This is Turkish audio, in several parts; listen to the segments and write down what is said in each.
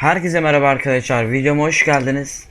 Herkese merhaba arkadaşlar. Videoma hoş geldiniz.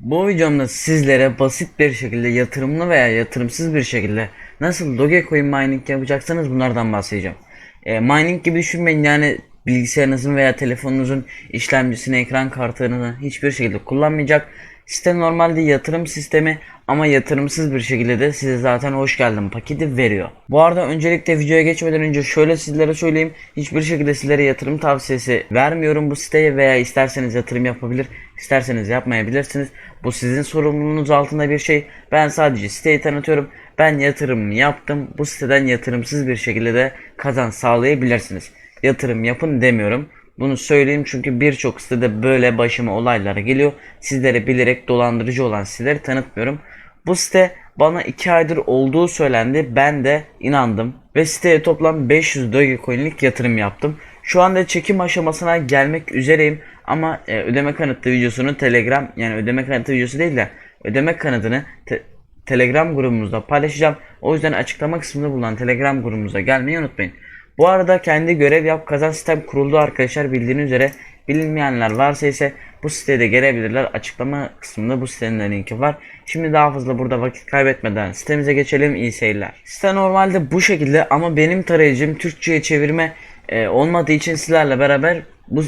Bu videomda sizlere basit bir şekilde yatırımlı veya yatırımsız bir şekilde nasıl Dogecoin mining yapacaksanız bunlardan bahsedeceğim. E, mining gibi düşünmeyin yani bilgisayarınızın veya telefonunuzun işlemcisini, ekran kartını hiçbir şekilde kullanmayacak. Site normalde yatırım sistemi ama yatırımsız bir şekilde de size zaten hoş geldin paketi veriyor. Bu arada öncelikle videoya geçmeden önce şöyle sizlere söyleyeyim. Hiçbir şekilde sizlere yatırım tavsiyesi vermiyorum bu siteye veya isterseniz yatırım yapabilir, isterseniz yapmayabilirsiniz. Bu sizin sorumluluğunuz altında bir şey. Ben sadece siteyi tanıtıyorum. Ben yatırım yaptım. Bu siteden yatırımsız bir şekilde de kazan sağlayabilirsiniz. Yatırım yapın demiyorum. Bunu söyleyeyim çünkü birçok sitede böyle başıma olaylar geliyor. Sizlere bilerek dolandırıcı olan siteleri tanıtmıyorum. Bu site bana 2 aydır olduğu söylendi. Ben de inandım. Ve siteye toplam 500 Dogecoin'lik yatırım yaptım. Şu anda çekim aşamasına gelmek üzereyim. Ama e, ödeme kanıtlı videosunu Telegram yani ödeme kanıtlı videosu değil de ödeme kanıtını te- Telegram grubumuzda paylaşacağım. O yüzden açıklama kısmında bulunan Telegram grubumuza gelmeyi unutmayın. Bu arada kendi görev yap kazan sistem kuruldu arkadaşlar bildiğiniz üzere. Bilinmeyenler varsa ise bu siteye de gelebilirler. Açıklama kısmında bu sitenin linki var. Şimdi daha fazla burada vakit kaybetmeden sitemize geçelim. İyi seyirler. Site normalde bu şekilde ama benim tarayıcım Türkçe'ye çevirme e, olmadığı için sizlerle beraber bu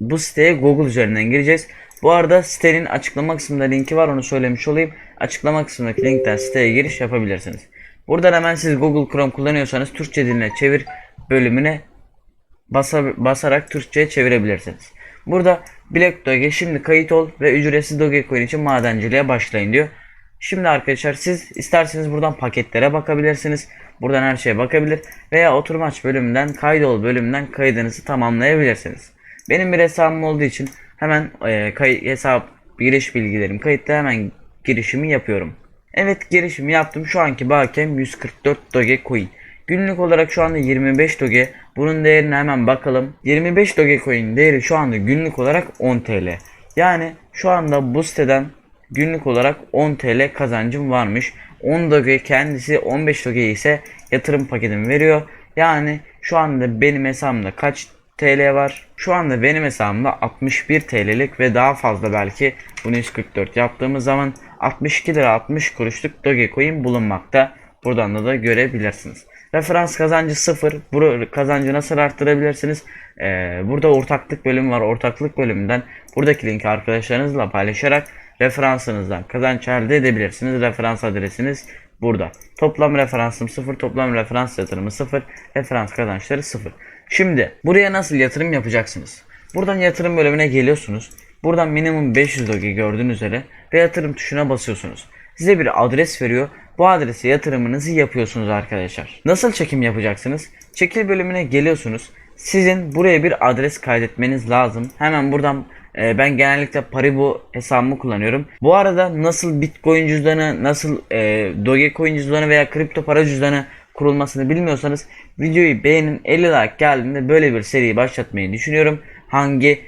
bu siteye Google üzerinden gireceğiz. Bu arada sitenin açıklama kısmında linki var onu söylemiş olayım. Açıklama kısmındaki linkten siteye giriş yapabilirsiniz. Buradan hemen siz Google Chrome kullanıyorsanız Türkçe diline çevir bölümüne basa- basarak Türkçe'ye çevirebilirsiniz. Burada Black Doge şimdi kayıt ol ve ücretsiz Dogecoin için madenciliğe başlayın diyor. Şimdi arkadaşlar siz isterseniz buradan paketlere bakabilirsiniz. Buradan her şeye bakabilir veya oturum aç bölümünden kaydol bölümünden kaydınızı tamamlayabilirsiniz. Benim bir hesabım olduğu için hemen e, kay- hesap giriş bilgilerim kayıtlı hemen girişimi yapıyorum. Evet girişimi yaptım. Şu anki bakem 144 Dogecoin. Günlük olarak şu anda 25 Doge. Bunun değerine hemen bakalım. 25 Dogecoin değeri şu anda günlük olarak 10 TL. Yani şu anda bu siteden günlük olarak 10 TL kazancım varmış. 10 Doge kendisi 15 Doge ise yatırım paketimi veriyor. Yani şu anda benim hesabımda kaç TL var? Şu anda benim hesabımda 61 TL'lik ve daha fazla belki bunu 144 yaptığımız zaman 62 lira 60 kuruşluk Dogecoin bulunmakta. Buradan da, da görebilirsiniz. Referans kazancı 0. Bu kazancı nasıl arttırabilirsiniz? Ee, burada ortaklık bölümü var. Ortaklık bölümünden buradaki linki arkadaşlarınızla paylaşarak referansınızdan kazanç elde edebilirsiniz. Referans adresiniz burada. Toplam referansım 0, toplam referans yatırımı 0, referans kazançları 0. Şimdi buraya nasıl yatırım yapacaksınız? Buradan yatırım bölümüne geliyorsunuz. Buradan minimum 500 doge gördüğünüz üzere ve yatırım tuşuna basıyorsunuz. Size bir adres veriyor. Bu adrese yatırımınızı yapıyorsunuz arkadaşlar. Nasıl çekim yapacaksınız? Çekil bölümüne geliyorsunuz. Sizin buraya bir adres kaydetmeniz lazım. Hemen buradan e, ben genellikle Paribu hesabımı kullanıyorum. Bu arada nasıl Bitcoin cüzdanı, nasıl e, Dogecoin cüzdanı veya kripto para cüzdanı kurulmasını bilmiyorsanız videoyu beğenin 50 like geldiğinde böyle bir seri başlatmayı düşünüyorum. Hangi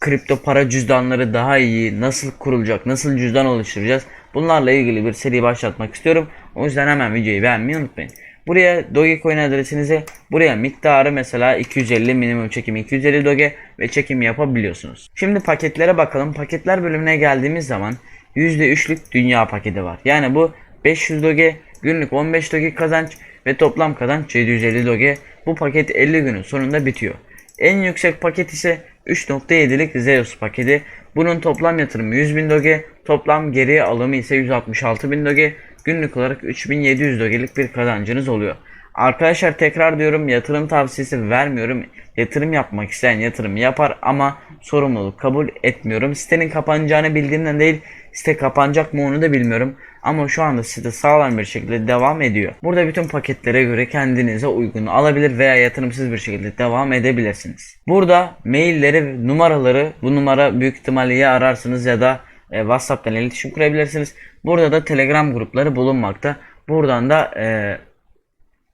kripto para cüzdanları daha iyi, nasıl kurulacak, nasıl cüzdan oluşturacağız bunlarla ilgili bir seri başlatmak istiyorum. O yüzden hemen videoyu beğenmeyi unutmayın. Buraya Dogecoin adresinize buraya miktarı mesela 250 minimum çekim 250 Doge ve çekim yapabiliyorsunuz. Şimdi paketlere bakalım. Paketler bölümüne geldiğimiz zaman %3'lük dünya paketi var. Yani bu 500 Doge, günlük 15 Doge kazanç ve toplam kazanç 750 Doge. Bu paket 50 günün sonunda bitiyor. En yüksek paket ise 3.7'lik Zeus paketi. Bunun toplam yatırımı 100.000 Doge, toplam geriye alımı ise 166.000 Doge. Günlük olarak 3700 Doge'lik bir kazancınız oluyor. Arkadaşlar tekrar diyorum yatırım tavsiyesi vermiyorum. Yatırım yapmak isteyen yatırım yapar ama sorumluluk kabul etmiyorum. Sitenin kapanacağını bildiğimden değil site kapanacak mı onu da bilmiyorum. Ama şu anda site sağlam bir şekilde devam ediyor. Burada bütün paketlere göre kendinize uygun alabilir veya yatırımsız bir şekilde devam edebilirsiniz. Burada mailleri, numaraları bu numara büyük ihtimalle ya ararsınız ya da e, WhatsApp'tan iletişim kurabilirsiniz. Burada da Telegram grupları bulunmakta. Buradan da e,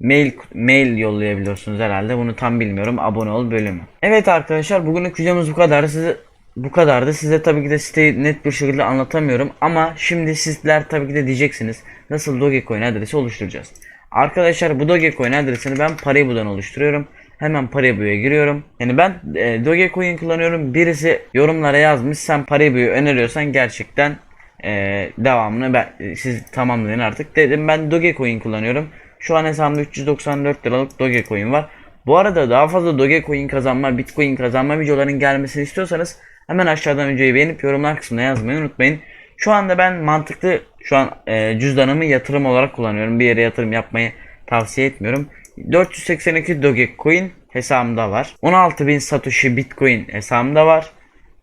mail mail yollayabiliyorsunuz herhalde. Bunu tam bilmiyorum. Abone ol bölümü. Evet arkadaşlar bugünlük videomuz bu kadar. Size bu kadardı. Size tabii ki de siteyi net bir şekilde anlatamıyorum ama şimdi sizler tabii ki de diyeceksiniz nasıl Dogecoin adresi oluşturacağız. Arkadaşlar bu Dogecoin adresini ben Paribu'dan oluşturuyorum. Hemen Paribu'ya giriyorum. Yani ben e, Dogecoin kullanıyorum. Birisi yorumlara yazmış sen Paribu'yu öneriyorsan gerçekten e, devamını ben, e, siz tamamlayın artık dedim. Ben Dogecoin kullanıyorum. Şu an hesabımda 394 liralık Dogecoin var. Bu arada daha fazla Dogecoin kazanma, Bitcoin kazanma videoların gelmesini istiyorsanız hemen aşağıdan videoyu beğenip yorumlar kısmına yazmayı unutmayın. Şu anda ben mantıklı şu an e, cüzdanımı yatırım olarak kullanıyorum. Bir yere yatırım yapmayı tavsiye etmiyorum. 482 Dogecoin hesabımda var. 16.000 Satoshi Bitcoin hesabımda var.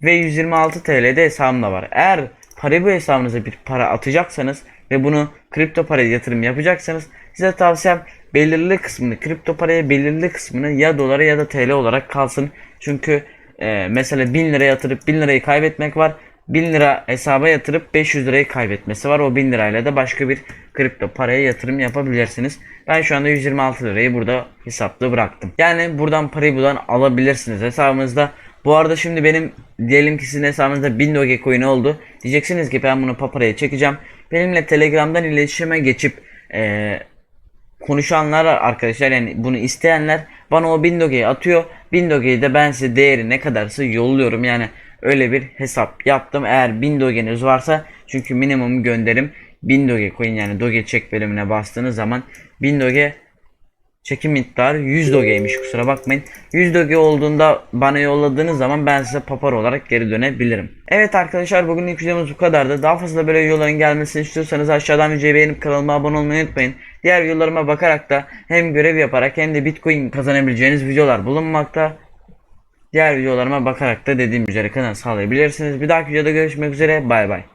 Ve 126 TL'de hesabımda var. Eğer Paribu hesabınıza bir para atacaksanız ve bunu kripto paraya yatırım yapacaksanız size tavsiyem belirli kısmını kripto paraya belirli kısmını ya dolara ya da TL olarak kalsın. Çünkü e, mesela 1000 lira yatırıp 1000 lirayı kaybetmek var. 1000 lira hesaba yatırıp 500 lirayı kaybetmesi var. O 1000 lirayla da başka bir kripto paraya yatırım yapabilirsiniz. Ben şu anda 126 lirayı burada hesapta bıraktım. Yani buradan parayı buradan alabilirsiniz hesabınızda. Bu arada şimdi benim diyelim ki sizin hesabınızda 1000 Dogecoin oldu. Diyeceksiniz ki ben bunu paparaya çekeceğim. Benimle Telegram'dan iletişime geçip eee konuşanlar arkadaşlar yani bunu isteyenler bana o 1000 dogeyi atıyor. 1000 dogeyi de ben size değeri ne kadarsa yolluyorum. Yani öyle bir hesap yaptım. Eğer 1000 dogeniz varsa çünkü minimum gönderim 1000 doge coin yani doge çek bölümüne bastığınız zaman 1000 doge çekim miktarı 100 dogeymiş kusura bakmayın. 100 doge olduğunda bana yolladığınız zaman ben size papar olarak geri dönebilirim. Evet arkadaşlar bugünlük videomuz bu kadardı. Daha fazla böyle videoların gelmesini istiyorsanız aşağıdan videoyu beğenip kanalıma abone olmayı unutmayın. Diğer videolarıma bakarak da hem görev yaparak hem de bitcoin kazanabileceğiniz videolar bulunmakta. Diğer videolarıma bakarak da dediğim üzere kanal sağlayabilirsiniz. Bir dahaki videoda görüşmek üzere bay bay.